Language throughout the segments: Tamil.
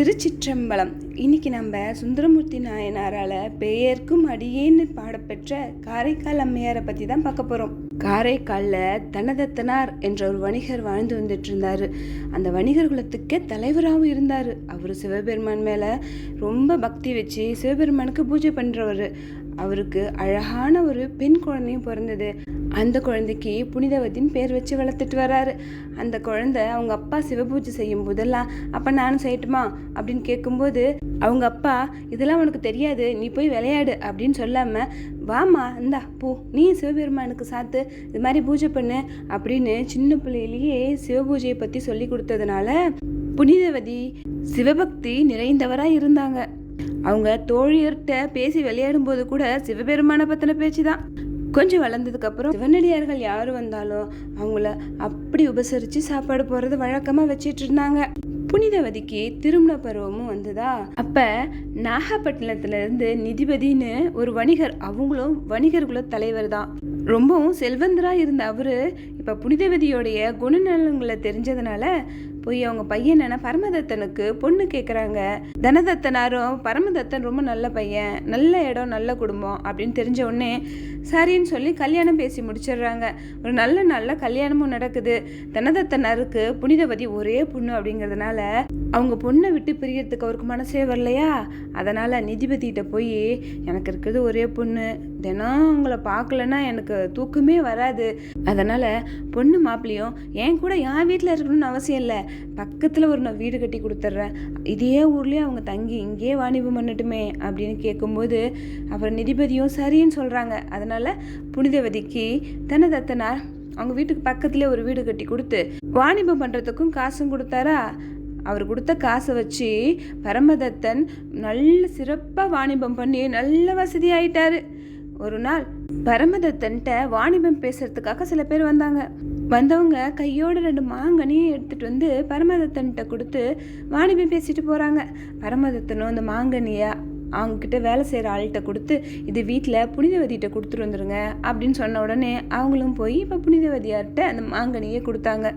திருச்சிற்றம்பலம். இன்னைக்கு நம்ம சுந்தரமூர்த்தி நாயனாரால் பெயர்க்கும் அடியேன்னு பாடப்பெற்ற காரைக்கால் அம்மையாரை பற்றி தான் பார்க்க போகிறோம் காரைக்காலில் தனதத்தனார் என்ற ஒரு வணிகர் வாழ்ந்து வந்துட்டு இருந்தார் அந்த வணிகர் குலத்துக்கே தலைவராகவும் இருந்தார். அவர் சிவபெருமான் மேலே ரொம்ப பக்தி வச்சு சிவபெருமானுக்கு பூஜை பண்ணுறவர் அவருக்கு அழகான ஒரு பெண் குழந்தையும் பிறந்தது. அந்த குழந்தைக்கு புனிதவதின்னு பேர் வச்சு வளர்த்துட்டு வராரு. அந்த குழந்தை அவங்க அப்பா சிவபூஜை செய்யும் போதெல்லாம் அப்போ நானும் செய்யட்டுமா? அப்படின்னு கேட்கும்போது அவங்க அப்பா இதெல்லாம் உனக்கு தெரியாது. நீ போய் விளையாடு. அப்படின்னு சொல்லாமல் வாமா இந்தா போ. நீ சிவபெருமானுக்கு சாத்து? இது மாதிரி பூஜை பண்ணு. அப்படின்னு சின்ன பிள்ளையிலேயே சிவபூஜையை பற்றி சொல்லி கொடுத்ததுனால புனிதவதி சிவபக்தி நிறைந்தவராக இருந்தாங்க. அவங்க தோழியர்கிட்ட பேசி விளையாடும் போது கூட சிவபெருமான பத்தின பேச்சு தான் கொஞ்சம் வளர்ந்ததுக்கு அப்புறம் சிவனடியார்கள் யார் வந்தாலும் அவங்கள அப்படி உபசரித்து சாப்பாடு போடுறது வழக்கமாக வச்சிட்டு இருந்தாங்க. புனிதவதிக்கு திருமண பருவமும் வந்ததா? அப்ப நாகப்பட்டினத்துல இருந்து நிதிபதினு ஒரு வணிகர் அவங்களும் வணிகர்குல தலைவர் தான் ரொம்பவும் செல்வந்தரா இருந்த அவரு இப்ப புனிதவதியோடைய குணநலங்களை தெரிஞ்சதுனால போய் அவங்க பையன் பையனான பரமதத்தனுக்கு பொண்ணு கேட்குறாங்க தனதத்தனாரும் பரமதத்தன் ரொம்ப நல்ல பையன் நல்ல இடம் நல்ல குடும்பம் அப்படின்னு தெரிஞ்ச உடனே சரின்னு சொல்லி கல்யாணம் பேசி முடிச்சிடுறாங்க. ஒரு நல்ல நல்ல கல்யாணமும் நடக்குது. தனதத்தனாருக்கு புனிதவதி ஒரே பொண்ணு அப்படிங்கிறதுனால அவங்க பொண்ணை விட்டு பிரியறதுக்கு அவருக்கு மனசே வரலையா? அதனால் நிதிபதிகிட்ட போய் எனக்கு இருக்கிறது ஒரே பொண்ணு. தினம் அவங்கள பார்க்கலன்னா எனக்கு தூக்கமே வராது. அதனால் பொண்ணு மாப்பிளையும் என் கூட என் வீட்டில் இருக்கணும்னு அவசியம் இல்லை. பக்கத்தில் ஒரு நான் வீடு கட்டி கொடுத்துட்றேன். இதே ஊர்லேயே அவங்க தங்கி இங்கேயே வாணிபம் பண்ணட்டுமே. அப்படின்னு கேட்கும்போது அப்புறம் நிதிபதியும் சரின்னு சொல்கிறாங்க அதனால் புனிதவதிக்கு தனதத்தனார் அவங்க வீட்டுக்கு பக்கத்துலேயே ஒரு வீடு கட்டி கொடுத்து வாணிபம் பண்ணுறதுக்கும் காசும் கொடுத்தாரா? அவர் கொடுத்த காசை வச்சு பரமதத்தன் நல்ல சிறப்பாக வாணிபம் பண்ணி நல்ல வசதி ஆயிட்டாரு ஒரு நாள் பரமதத்தன்ட்ட வாணிபம் பேசுறதுக்காக சில பேர் வந்தாங்க. வந்தவங்க கையோட ரெண்டு மாங்கனியும் எடுத்துட்டு வந்து பரமதத்தன்ட்ட கொடுத்து வாணிபம் பேசிட்டு போறாங்க. பரமதத்தனும் அந்த மாங்கனியை அவங்கக்கிட்ட வேலை செய்கிற ஆள்கிட்ட கொடுத்து இது வீட்டில் புனிதவதிகிட்ட கொடுத்துட்டு வந்துடுங்க அப்படின்னு சொன்ன உடனே அவங்களும் போய் இப்போ புனிதவதியார்கிட்ட அந்த மாங்கனியை கொடுத்தாங்க.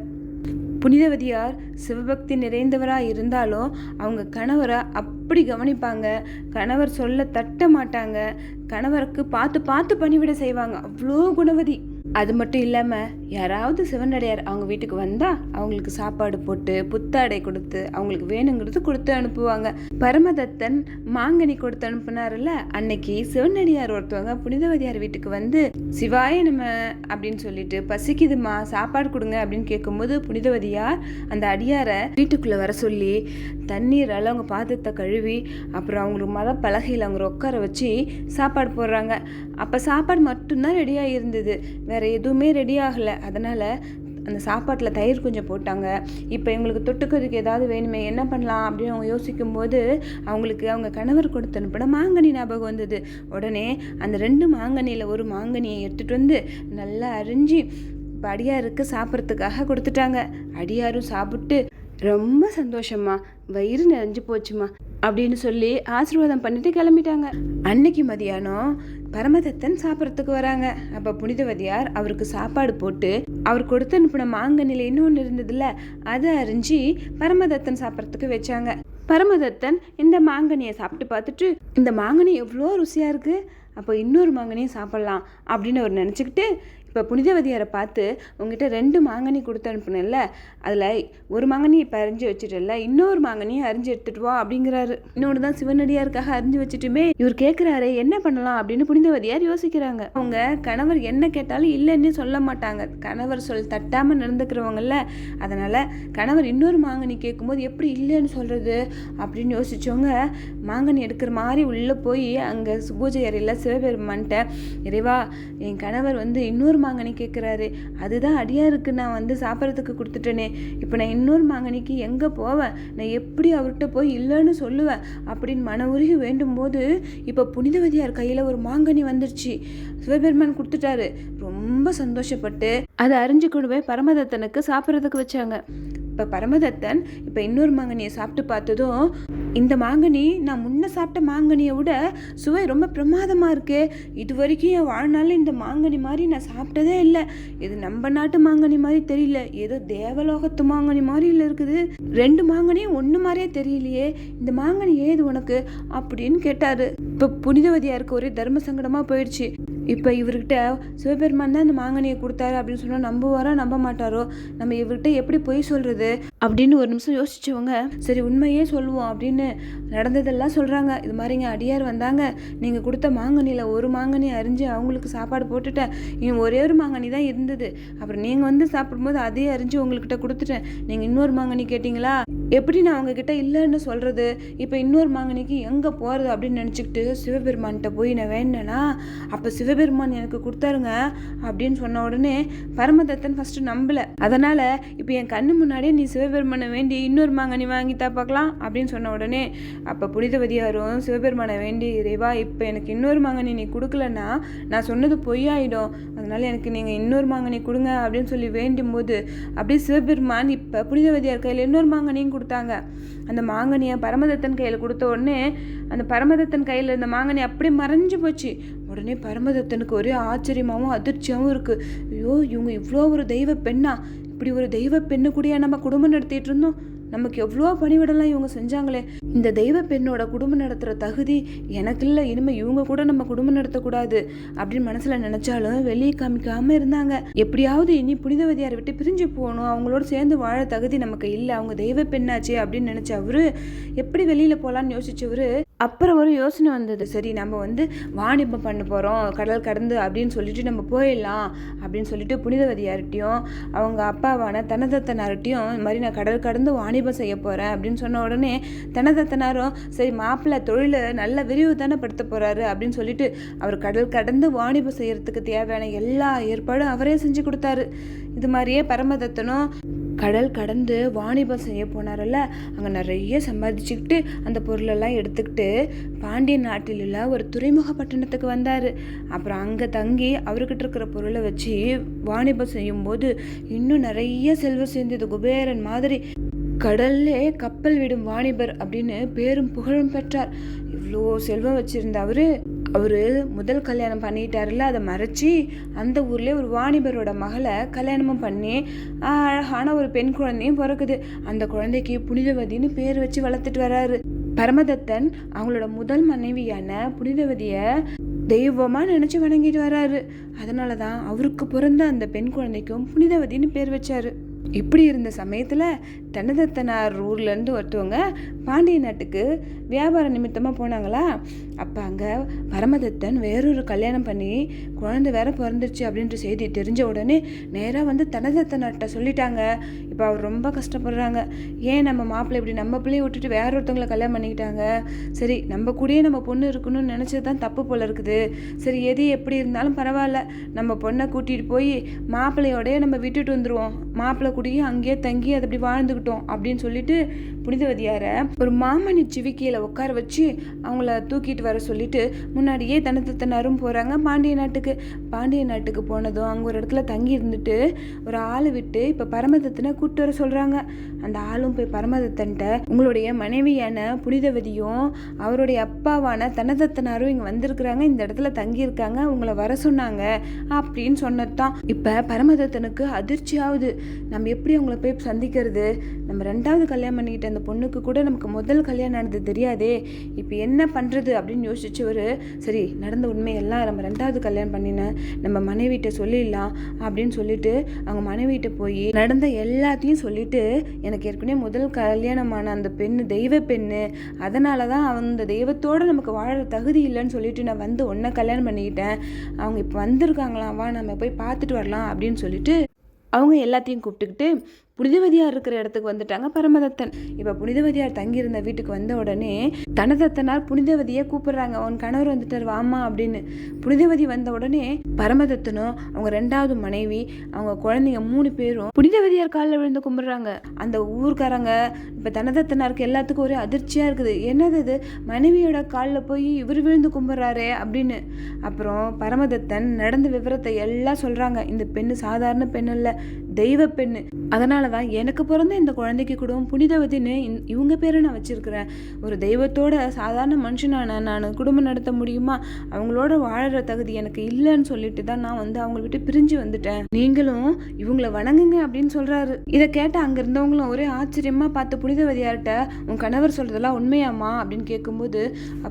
புனிதவதியார் சிவபக்தி நிறைந்தவராக இருந்தாலும் அவங்க கணவரை அப்படி கவனிப்பாங்க. கணவர் சொல்ல தட்ட மாட்டாங்க. கணவருக்கு பார்த்து பார்த்து பணிவிட செய்வாங்க. அவ்வளோ குணவதி. அது மட்டும் இல்லாமல் யாராவது சிவனடியார் அவங்க வீட்டுக்கு வந்தால் அவங்களுக்கு சாப்பாடு போட்டு புத்தாடை கொடுத்து அவங்களுக்கு வேணுங்கிறது கொடுத்து அனுப்புவாங்க. பரமதத்தன் மாங்கனி கொடுத்து அனுப்புனாருல்ல? அன்னைக்கு சிவனடியார் ஒருத்தவங்க புனிதவதியார் வீட்டுக்கு வந்து சிவாய நம்ம அப்படின்னு சொல்லிட்டு பசிக்குதுமா சாப்பாடு கொடுங்க அப்படின்னு கேட்கும்போது புனிதவதியார் அந்த அடியாரை வீட்டுக்குள்ளே வர சொல்லி தண்ணீரால் அவங்க பாதத்தை கழுவி அப்புறம் அவங்களுக்கு மர பலகையில் அவங்க உட்கார வச்சு சாப்பாடு போடுறாங்க. அப்போ சாப்பாடு மட்டும்தான் ரெடியாக இருந்தது. வேற எதுவுமே ரெடி ஆகலை. அதனால் அந்த சாப்பாட்டில் தயிர் கொஞ்சம் போட்டாங்க. இப்போ எங்களுக்கு தொட்டுக்கிறதுக்கு ஏதாவது வேணுமே என்ன பண்ணலாம் அப்படின்னு அவங்க யோசிக்கும்போது அவங்களுக்கு அவங்க கணவர் கொடுத்து அனுப்பின மாங்கனி ஞாபகம் வந்தது. உடனே அந்த ரெண்டு மாங்கனியில் ஒரு மாங்கனியை எடுத்துகிட்டு வந்து நல்லா அரிஞ்சு இப்போ அடியாருக்கு சாப்பிட்றதுக்காக கொடுத்துட்டாங்க. அடியாரும் சாப்பிட்டு ரொம்ப சந்தோஷமா வயிறு நிறைஞ்சு போச்சுமா அப்படின்னு சொல்லி ஆசீர்வாதம் பண்ணிட்டு கிளம்பிட்டாங்க. அன்னைக்கு மதியானம் பரமதத்தன் சாப்பிட்றதுக்கு வராங்க. அப்போ புனிதவதியார் அவருக்கு சாப்பாடு போட்டு அவர் கொடுத்து அனுப்பின மாங்கனில இன்னொன்று இருந்ததுல அதை அறிஞ்சு பரமதத்தன் சாப்பிட்றதுக்கு வச்சாங்க. பரமதத்தன் இந்த மாங்கனியை சாப்பிட்டு பார்த்துட்டு இந்த மாங்கனி எவ்வளோ ருசியாக இருக்குது அப்போ இன்னொரு மாங்கனியும் சாப்பிட்லாம். அப்படின்னு அவர் நினச்சிக்கிட்டு இப்போ புனிதவதியாரை பார்த்து உங்ககிட்ட ரெண்டு மாங்கனி கொடுத்து அனுப்புனேன்ல அதில் ஒரு மாங்கனி இப்போ அரிஞ்சு வச்சுட்டல இன்னொரு மாங்கனியும் அரிஞ்சு எடுத்துட்டு வா அப்படிங்கிறாரு. இன்னொன்று தான் சிவனடியாருக்காக அரிஞ்சு வச்சுட்டுமே இவர் கேட்குறாரு என்ன பண்ணலாம் அப்படின்னு புனிதவதியார் யோசிக்கிறாங்க. அவங்க கணவர் என்ன கேட்டாலும் இல்லைன்னு சொல்ல மாட்டாங்க. கணவர் சொல் தட்டாமல் நடந்துக்கிறவங்கல்ல அதனால் கணவர் இன்னொரு மாங்கனி கேட்கும்போது எப்படி இல்லைன்னு சொல்கிறது அப்படின்னு யோசிச்சவங்க மாங்கனி எடுக்கிற மாதிரி உள்ளே போய் அங்கே பூஜை அறையில் சிவபெருமான்ட்ட இறைவா என் கணவர் வந்து இன்னொரு மாங்கனி கேட்குறாரு அதுதான் அடியாருக்கு நான் வந்து சாப்பிட்றதுக்கு கொடுத்துட்டேனே. இப்போ நான் இன்னொரு மாங்கனிக்கு எங்கே போவேன்? நான் எப்படி அவர்கிட்ட போய் இல்லைன்னு சொல்லுவேன்? அப்படின்னு மன உருகி வேண்டும் போது இப்போ புனிதவதியார் கையில் ஒரு மாங்கனி வந்துருச்சு. சிவபெருமான் கொடுத்துட்டாரு. ரொம்ப சந்தோஷப்பட்டு அதை அறிஞ்சு கொண்டு போய் பரமதத்தனுக்கு சாப்பிட்றதுக்கு வச்சாங்க. இப்போ பரமதத்தன் இப்போ இன்னொரு மாங்கனியை சாப்பிட்டு பார்த்ததும் இந்த மாங்கனி நான் முன்ன சாப்பிட்ட மாங்கனியை விட சுவை ரொம்ப பிரமாதமாக இருக்கு. இது வரைக்கும் என் வாழ்நாளில் இந்த மாங்கனி மாதிரி நான் சாப்பிட்டதே இல்லை. இது நம்ம நாட்டு மாங்கனி மாதிரி தெரியல. ஏதோ தேவலோகத்து மாங்கனி மாதிரி இல்லை இருக்குது. ரெண்டு மாங்கனியும் ஒன்று மாதிரியே தெரியலையே. இந்த மாங்கனி ஏது உனக்கு? அப்படின்னு கேட்டாரு. இப்போ புனிதவதியாருக்கு ஒரே தர்ம சங்கடமாக போயிடுச்சு. இப்போ இவர்கிட்ட சிவபெருமான் தான் இந்த மாங்கனியை கொடுத்தாரு அப்படின்னு சொன்னால் நம்புவாரோ? நம்ப மாட்டாரோ? நம்ம இவர்கிட்ட எப்படி பொய் சொல்கிறது அப்படின்னு ஒரு நிமிஷம் யோசிச்சவங்க சரி உண்மையே சொல்லுவோம் அப்படின்னு நடந்ததெல்லாம் சொல்கிறாங்க இது மாதிரிங்க அடியார் வந்தாங்க. நீங்கள் கொடுத்த மாங்கனியில் ஒரு மாங்கனி அரிஞ்சு அவங்களுக்கு சாப்பாடு போட்டுட்டேன். இவன் ஒரே ஒரு மாங்கனி தான் இருந்தது. அப்புறம் நீங்கள் வந்து சாப்பிடும்போது அதே அரிஞ்சு உங்கள்கிட்ட கொடுத்துட்டேன். நீங்கள் இன்னொரு மாங்கனி கேட்டிங்களா? எப்படி நான் அவங்கக்கிட்ட இல்லைன்னு சொல்கிறது இப்போ இன்னொரு மாங்கனிக்கு எங்கே போகிறது அப்படின்னு நினச்சிக்கிட்டு சிவபெருமான்கிட்ட போய் நான் வேணேன்னா அப்போ சிவபெருமான் எனக்கு கொடுத்தாருங்க அப்படின்னு சொன்ன உடனே பரமதத்தன் ஃபஸ்ட்டு நம்பலை. அதனால் இப்போ என் கண்ணு முன்னாடியே நீ சிவபெருமானை வேண்டி இன்னொரு மாங்கனி வாங்கித்தா பார்க்கலாம் அப்படின்னு சொன்ன உடனே அப்போ புனிதவதியாரும் சிவபெருமானை வேண்டி இறைவா இப்போ எனக்கு இன்னொரு மாங்கனி நீ கொடுக்கலன்னா நான் சொன்னது பொய்யாயிடும். அதனால எனக்கு நீங்கள் இன்னொரு மாங்கனி கொடுங்க அப்படின்னு சொல்லி வேண்டும் போது அப்படியே சிவபெருமான் இப்போ புனிதவதியார் கையில் இன்னொரு மாங்கனியும் கொடுத்தாங்க. அந்த மாங்கனியை பரமதத்தன் கையில் கொடுத்த உடனே அந்த பரமதத்தன் கையில் இருந்த மாங்கனி அப்படியே மறைஞ்சு போச்சு. உடனே பரமதத்தனுக்கு ஒரே ஆச்சரியமாகவும் அதிர்ச்சியாகவும் இருக்குது ஐயோ இவங்க இவ்வளோ ஒரு தெய்வ பெண்ணா? இப்படி ஒரு தெய்வ பெண்ணு கூடயா நம்ம குடும்பம் நடத்திட்டு இருந்தோம்? நமக்கு எவ்வளோ பணிவிடலாம் இவங்க செஞ்சாங்களே? இந்த தெய்வ பெண்ணோட குடும்பம் நடத்துகிற தகுதி எனக்கு இல்லை இனிமேல் இவங்க கூட நம்ம குடும்பம் நடத்தக்கூடாது அப்படின்னு மனசில் நினச்சாலும் வெளியே காமிக்காமல் இருந்தாங்க. எப்படியாவது இனி புனிதவதியாரை விட்டு பிரிஞ்சு போகணும். அவங்களோட சேர்ந்து வாழ தகுதி நமக்கு இல்லை. அவங்க தெய்வ பெண்ணாச்சே அப்படின்னு நினச்ச அவரு எப்படி வெளியில் போகலான்னு யோசிச்சவரு அப்புறம் ஒரு யோசனை வந்தது. சரி நம்ம வந்து வாணிபம் பண்ண போகிறோம் கடல் கடந்து அப்படின்னு சொல்லிட்டு நம்ம போயிடலாம் அப்படின்னு சொல்லிட்டு புனிதவதியார்கிட்டையும் அவங்க அப்பாவான தனதத்தனார்கிட்டையும் இந்த மாதிரி நான் கடல் கடந்து வாணிபம் செய்ய போகிறேன் அப்படின்னு சொன்ன உடனே தனதத்தனாரும் சரி மாப்பிள்ளை தொழிலை நல்ல விரிவு தானே படுத்த போகிறாரு அப்படின்னு சொல்லிட்டு அவர் கடல் கடந்து வாணிபம் செய்கிறதுக்கு தேவையான எல்லா ஏற்பாடும் அவரே செஞ்சு கொடுத்தாரு. இது மாதிரியே பரமதத்தனும் கடல் கடந்து வாணிபம் செய்ய போனார்ல அங்கே நிறைய சம்பாதிச்சுக்கிட்டு அந்த பொருளெல்லாம் எடுத்துக்கிட்டு பாண்டிய நாட்டில் உள்ள ஒரு துறைமுக பட்டணத்துக்கு வந்தார். அப்புறம் அங்கே தங்கி அவர்கிட்ட இருக்கிற பொருளை வச்சு வாணிபம் செய்யும்போது இன்னும் நிறைய செல்வம் சேர்ந்தது. குபேரன் மாதிரி கடல்லே கப்பல் விடும் வாணிபர் அப்படின்னு பேரும் புகழும் பெற்றார். இவ்வளோ செல்வம் வச்சுருந்த அவர். அவர் முதல் கல்யாணம் பண்ணிட்டாருல அதை மறைச்சி அந்த ஊர்லேயே ஒரு வாணிபரோட மகளை கல்யாணமும் பண்ணி அழகான ஒரு பெண் குழந்தையும் பிறக்குது. அந்த குழந்தைக்கு புனிதவதின்னு பேர் வச்சு வளர்த்துட்டு வராரு. பரமதத்தன் அவங்களோட முதல் மனைவியான புனிதவதியை தெய்வமாக நினச்சி வணங்கிட்டு வராரு. அதனால தான் அவருக்கு பிறந்த அந்த பெண் குழந்தைக்கும் புனிதவதின்னு பேர் வச்சாரு. இப்படி இருந்த சமயத்தில் தனதத்தனார் ஊர்லேருந்து ஒருத்தவங்க பாண்டிய நாட்டுக்கு வியாபார நிமித்தமாக போனாங்களா? அப்போ அங்கே பரமதத்தன் வேறொரு கல்யாணம் பண்ணி குழந்தை வேற பிறந்துருச்சு அப்படின்ற செய்தி தெரிஞ்ச உடனே நேராக வந்து தனதத்தனார்கிட்ட சொல்லிட்டாங்க. இப்போ அவர் ரொம்ப கஷ்டப்படுறாங்க. ஏன் நம்ம மாப்பிள்ளை இப்படி நம்ம பிள்ளையை விட்டுட்டு வேற ஒருத்தவங்களை கல்யாணம் பண்ணிக்கிட்டாங்க? சரி நம்ம கூடயே நம்ம பொண்ணு இருக்கணும்னு நினச்சது தான் தப்பு போல இருக்குது. சரி எது எப்படி இருந்தாலும் பரவாயில்ல. நம்ம பொண்ணை கூட்டிகிட்டு போய் மாப்பிள்ளையோடய நம்ம விட்டுட்டு வந்துடுவோம் மாப்பிள்ளை கூடயும் அங்கேயே தங்கி அது அப்படி வாழ்ந்துக்கிட்டு இருக்கட்டும் அப்படின்னு சொல்லிட்டு புனிதவதியாரை ஒரு மாமணி சிவிக்கையில் உட்கார வச்சு அவங்கள தூக்கிட்டு வர சொல்லிட்டு முன்னாடியே தனத்தனாரும் போகிறாங்க பாண்டிய நாட்டுக்கு. பாண்டிய நாட்டுக்கு போனதும் அங்கே ஒரு இடத்துல தங்கி இருந்துட்டு ஒரு ஆளை விட்டு இப்போ பரமதத்தனை கூப்பிட்டு வர சொல்கிறாங்க அந்த ஆளும் போய் பரமதத்தன்ட்ட உங்களுடைய மனைவியான புனிதவதியும் அவருடைய அப்பாவான தனதத்தனாரும் இங்கே வந்திருக்கிறாங்க இந்த இடத்துல தங்கியிருக்காங்க உங்களை வர சொன்னாங்க அப்படின்னு சொன்னது தான் இப்போ பரமதத்தனுக்கு அதிர்ச்சி ஆகுது நம்ம எப்படி அவங்கள போய் சந்திக்கிறது? நம்ம ரெண்டாவது கல்யாணம் பண்ணிக்கிட்ட அந்த பொண்ணுக்கு கூட நமக்கு முதல் கல்யாணம் நடந்தது தெரியாதே. இப்போ என்ன பண்ணுறது அப்படின்னு யோசிச்சவர் சரி நடந்த உண்மையெல்லாம் நம்ம ரெண்டாவது கல்யாணம் பண்ணின நம்ம மனைவிட்ட சொல்லிடலாம் அப்படின்னு சொல்லிட்டு அவங்க மனைவிட்ட போய் நடந்த எல்லாத்தையும் சொல்லிட்டு எனக்கு ஏற்கனவே முதல் கல்யாணமான அந்த பெண்ணு தெய்வ பெண்ணு அதனால தான் அந்த தெய்வத்தோடு நமக்கு வாழ தகுதி இல்லைன்னு சொல்லிட்டு நான் வந்து ஒன்றை கல்யாணம் பண்ணிக்கிட்டேன். அவங்க இப்போ வந்திருக்காங்களாம் வா நம்ம போய் பார்த்துட்டு வரலாம் அப்படின்னு சொல்லிட்டு அவங்க எல்லாத்தையும் கூப்பிட்டுக்கிட்டு புனிதவதியார் இருக்கிற இடத்துக்கு வந்துட்டாங்க பரமதத்தன். இப்போ புனிதவதியார் தங்கியிருந்த வீட்டுக்கு வந்த உடனே தனதத்தனார் புனிதவதியை கூப்பிடுறாங்க. உன் கணவர் வந்துட்டார் வாமா அப்படின்னு. புனிதவதி வந்த உடனே பரமதத்தனும் அவங்க ரெண்டாவது மனைவி அவங்க குழந்தைங்க மூணு பேரும் புனிதவதியார் காலில் விழுந்து கும்பிடுறாங்க. அந்த ஊர்க்காரங்க இப்போ தனதத்தனாருக்கு எல்லாத்துக்கும் ஒரே அதிர்ச்சியாக இருக்குது. என்னது இது? மனைவியோட காலில் போய் இவர் விழுந்து கும்பிட்றாரே அப்படின்னு. அப்புறம் பரமதத்தன் நடந்த விவரத்தை எல்லாம் சொல்கிறாங்க இந்த பெண்ணு சாதாரண பெண் இல்லை. தெய்வ பெண்ணு. அதனால தான் எனக்கு பிறந்த இந்த குழந்தைக்கு கூட புனிதவதின்னு இவங்க பேரை நான் வச்சிருக்கிறேன். ஒரு தெய்வத்தோட சாதாரண மனுஷனான நான் குடும்பம் நடத்த முடியுமா? அவங்களோட வாழற தகுதி எனக்கு இல்லைன்னு சொல்லிட்டு தான் நான் வந்து அவங்கள விட்டு பிரிஞ்சு வந்துட்டேன். நீங்களும் இவங்கள வணங்குங்க அப்படின்னு சொல்றாரு. இதை கேட்ட அங்க இருந்தவங்களும் ஒரே ஆச்சரியமா பார்த்து புனிதவதியார்கிட்ட உன் கணவர் சொல்றதெல்லாம் உண்மையாமா அப்படின்னு கேட்கும்போது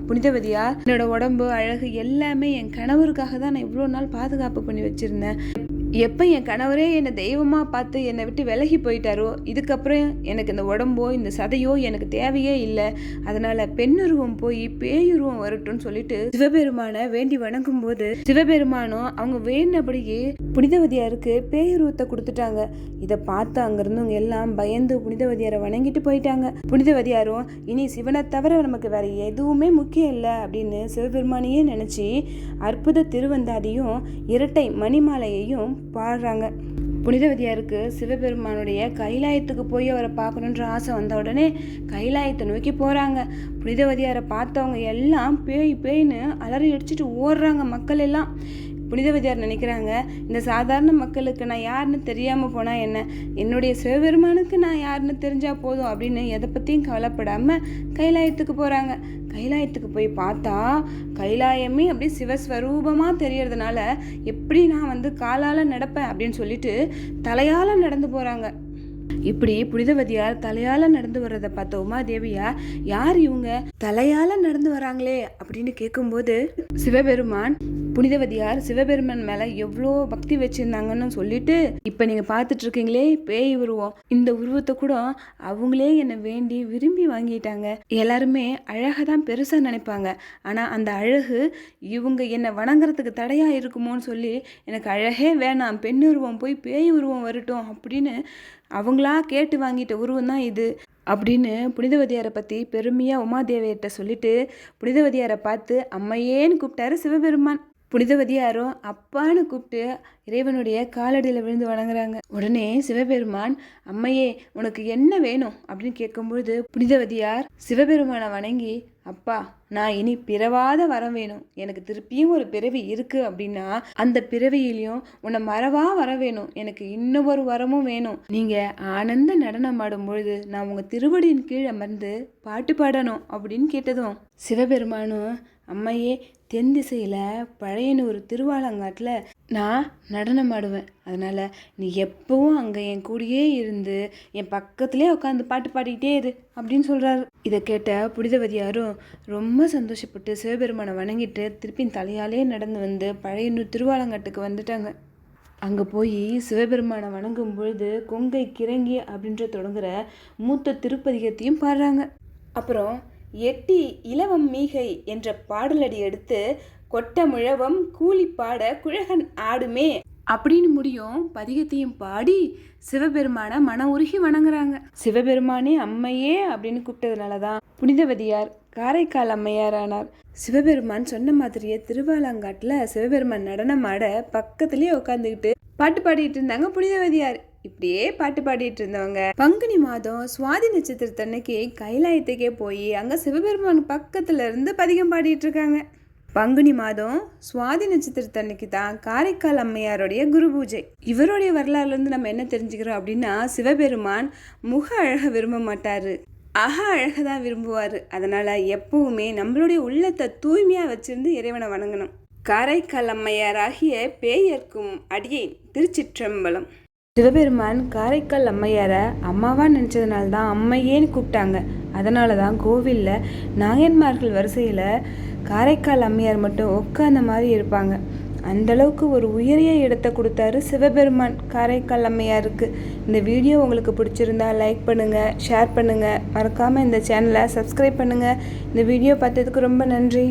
புனிதவதியார் என்னோட உடம்பு அழகு எல்லாமே என் கணவருக்காக தான் நான் இவ்வளோ நாள் பாதுகாப்பு பண்ணி வச்சிருந்தேன். எப்போ என் கணவரே என்னை தெய்வமாக பார்த்து என்னை விட்டு விலகி போயிட்டாரோ இதுக்கப்புறம் எனக்கு இந்த உடம்போ இந்த சதையோ எனக்கு தேவையே இல்லை. அதனால பெண்ணுருவம் போய் பேயுருவம் வரட்டும்னு சொல்லிட்டு சிவபெருமானை வேண்டி வணங்கும் போது சிவபெருமானும் அவங்க வேண்டினபடியே புனிதவதியாருக்கு பேயுருவத்தை கொடுத்துட்டாங்க. இதை பார்த்து அங்க இருந்தவங்க எல்லாம் பயந்து புனிதவதியாரை வணங்கிட்டு போயிட்டாங்க. புனிதவதியாரும் இனி சிவனை தவிர நமக்கு வேற எதுவுமே முக்கியம் இல்லை அப்படின்னு சிவபெருமானையே நினைச்சு அற்புத திருவந்தாதியும் இரட்டை மணிமாலையையும் பாடுறாங்க. புனிதவதியாருக்கு சிவபெருமானுடைய கைலாயத்துக்கு போய் அவரை பார்க்கணுன்ற ஆசை வந்த உடனே கைலாயத்தை நோக்கி போகிறாங்க புனிதவதியாரை பார்த்தவங்க எல்லாம் பேய் பேய்னு அலறி அடிச்சுட்டு ஓடுறாங்க மக்கள் எல்லாம். புனிதவதியார் நினைக்கிறாங்க இந்த சாதாரண மக்களுக்கு நான் யாருன்னு தெரியாமல் போனால் என்ன? என்னுடைய சிவபெருமானுக்கு நான் யாருன்னு தெரிஞ்சால் போதும் அப்படின்னு எதை பற்றியும் கவலைப்படாமல் கைலாயத்துக்கு போகிறாங்க கைலாயத்துக்கு போய் பார்த்தா கைலாயமே அப்படியே சிவஸ்வரூபமாக தெரியறதுனால எப்படி நான் வந்து காலால் நடப்பேன் அப்படின்னு சொல்லிட்டு தலையால் நடந்து போகிறாங்க இப்படி புனிதவதியார் தலையால நடந்து வர்றதை பார்த்த உமாதேவியா யார் இவங்க? தலையால நடந்து வராங்களே அப்படின்னு கேட்கும்போது சிவபெருமான் புனிதவதியார் சிவபெருமான் மேல எவ்வளோ பக்தி வச்சிருந்தாங்கன்னு சொல்லிட்டு இப்ப நீங்க பார்த்துட்டு இருக்கீங்களே பேய் உருவம். இந்த உருவத்தை கூட அவங்களே என்னை வேண்டி விரும்பி வாங்கிட்டாங்க. எல்லாருமே அழகாக தான் பெருசா நினைப்பாங்க. ஆனா அந்த அழகு இவங்க என்னை வணங்குறதுக்கு தடையா இருக்குமோன்னு சொல்லி எனக்கு அழகே வேணாம். பெண் உருவம் போய் பேய் உருவம் வரட்டும் அப்படின்னு அவங்களா கேட்டு வாங்கிட்ட உருவம் தான் இது அப்படின்னு புனிதவதியாரை பற்றி பெருமையாக உமாதேவியர்கிட்ட சொல்லிட்டு புனிதவதியாரை பார்த்து அம்மையேன்னு கூப்பிட்டாரு சிவபெருமான். புனிதவதியாரும் அப்பான்னு கூப்பிட்டு இறைவனுடைய காலடியில் விழுந்து வணங்குறாங்க. உடனே சிவபெருமான் அம்மையே உனக்கு என்ன வேணும்? அப்படின்னு கேட்கும்பொழுது புனிதவதியார் சிவபெருமானை வணங்கி அப்பா நான் இனி பிறவாத வரம் வேணும். எனக்கு திருப்பியும் ஒரு பிறவி இருக்கு அப்படின்னா அந்த பிறவியிலையும் உன்னை மறவா வர வேணும். எனக்கு இன்னொரு வரமும் வேணும். நீங்க ஆனந்த நடனம் ஆடும் பொழுது நான் உங்க திருவடியின் கீழ் அமர்ந்து பாட்டு பாடணும் அப்படின்னு கேட்டதும் சிவபெருமானும் அம்மையே தென் திசையில் பழையனூர் திருவாலங்காட்டில் நான் நடனமாடுவேன். அதனால் நீ எப்பவும் அங்கே என் கூடயே இருந்து என் பக்கத்துலேயே உட்காந்து பாட்டு பாடிக்கிட்டே இரு அப்படின்னு சொல்கிறாரு இதை கேட்ட புனிதவதியாரும் ரொம்ப சந்தோஷப்பட்டு சிவபெருமானை வணங்கிட்டு திருப்பி தலையாலே நடந்து வந்து பழையனூர் திருவாலங்காட்டுக்கு வந்துட்டாங்க. அங்கே போய் சிவபெருமானை வணங்கும் பொழுது கொங்கை கிறங்கி அப்படின்ற தொடங்குற மூத்த திருப்பதிகத்தையும் பாடுறாங்க. அப்புறம் எட்டி இலவம் மீகை என்ற பாடலடி எடுத்து கொட்ட முழவம் கூலி பாட குழகன் ஆடுமே. அப்படின்னு முடியும். பதிகத்தையும் பாடி சிவபெருமானை மன உருகி வணங்குறாங்க. சிவபெருமானே அம்மையே அப்படின்னு கூப்பிட்டதுனால தான் புனிதவதியார் காரைக்கால் அம்மையார் ஆனார் சிவபெருமான் சொன்ன மாதிரியே திருவாலங்காட்டில் சிவபெருமான் நடனம் ஆட பக்கத்துலேயே உட்காந்துக்கிட்டு பாட்டு பாடிட்டு இருந்தாங்க புனிதவதியார். இப்படியே பாட்டு பாடிட்டு இருந்தவங்க. பங்குனி மாதம் சுவாதி நட்சத்திரத்தன்னைக்கு கைலாயத்துக்கே போய் அங்க சிவபெருமான் பக்கத்துல இருந்து பதிகம் பாடிட்டு இருக்காங்க. பங்குனி மாதம் சுவாதி நட்சத்திரத்தன்னைக்கு தான் காரைக்கால் அம்மையாருடைய குரு பூஜை. இவருடைய வரலாறுலேருந்து நம்ம என்ன தெரிஞ்சுக்கிறோம் அப்படின்னா சிவபெருமான் முக அழக விரும்ப மாட்டார். அக அழகை தான் விரும்புவார். அதனால் எப்பவுமே நம்மளுடைய உள்ளத்தை தூய்மையாக வச்சிருந்து இறைவனை வணங்கணும். காரைக்கால் அம்மையாராகிய பேயர்க்கும் அடியேன் திருச்சிற்றம்பலம். சிவபெருமான் காரைக்கால் அம்மையாரை அம்மாவா நினச்சதுனால தான் அம்மையேன்னு கூப்பிட்டாங்க. அதனால தான் கோவிலில் நாயன்மார்கள் வரிசையில் காரைக்கால் அம்மையார் மட்டும் உட்காந்த மாதிரி இருப்பாங்க. அந்த அளவுக்கு ஒரு உயரிய இடத்தை கொடுத்தாரு சிவபெருமான் காரைக்கால் அம்மையாருக்கு. இந்த வீடியோ உங்களுக்கு பிடிச்சிருந்தா லைக் பண்ணுங்கள் ஷேர் பண்ணுங்கள் மறக்காமல் இந்த சேனலை சப்ஸ்கிரைப் பண்ணுங்கள் இந்த வீடியோ பார்த்ததுக்கு ரொம்ப நன்றி.